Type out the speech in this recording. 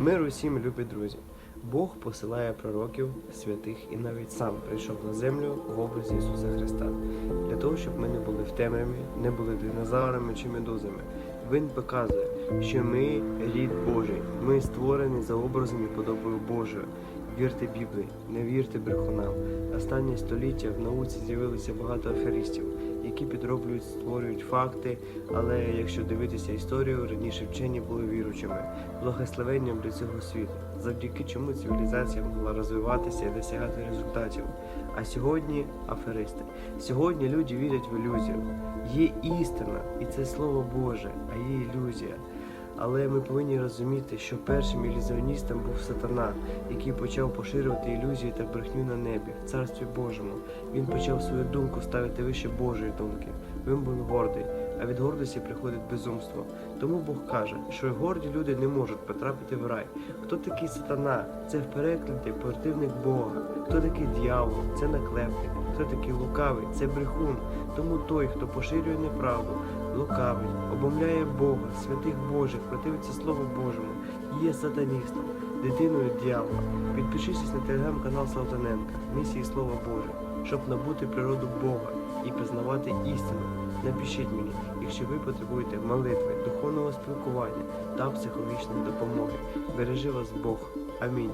Мир усім, любі друзі. Бог посилає пророків, святих і навіть сам прийшов на землю в образі Ісуса Христа для того, щоб ми не були в темряві, не були динозаврами чи медузами. Він показує, що ми рід Божий, ми створені за образом і подобою Божою. Вірте Біблії, не вірте брехунам. Останнє століття в науці з'явилося багато аферистів, які підроблюють, створюють факти. Але якщо дивитися історію, раніше вчені були віручими, благословенням для цього світу, завдяки чому цивілізація могла розвиватися і досягати результатів. А сьогодні аферисти. Сьогодні люди вірять в ілюзію. Є істина, і це слово Боже, а є ілюзія. Але ми повинні розуміти, що першим ілюзіоністом був сатана, який почав поширювати ілюзії та брехню на небі, в царстві Божому. Він почав свою думку ставити вище Божої думки. Він був гордий, а від гордості приходить безумство. Тому Бог каже, що горді люди не можуть потрапити в рай. Хто такий сатана? Це в перекладі противник Бога. Хто такий дьявол? Це наклепник. Хто такий лукавий? Це брехун. Тому той, хто поширює неправду, лукавий, обомляє Бога, святих Божих, противиться Слову Божому, є сатаністом, дитиною дьявола. Підпишіться на телеграм-канал Салтаненка, місії Слова Боже, щоб набути природу Бога і пізнавати істину. Напишіть мені, якщо ви потребуєте молитви, духовного спілкування та психологічної допомоги. Бережи вас Бог. Амінь.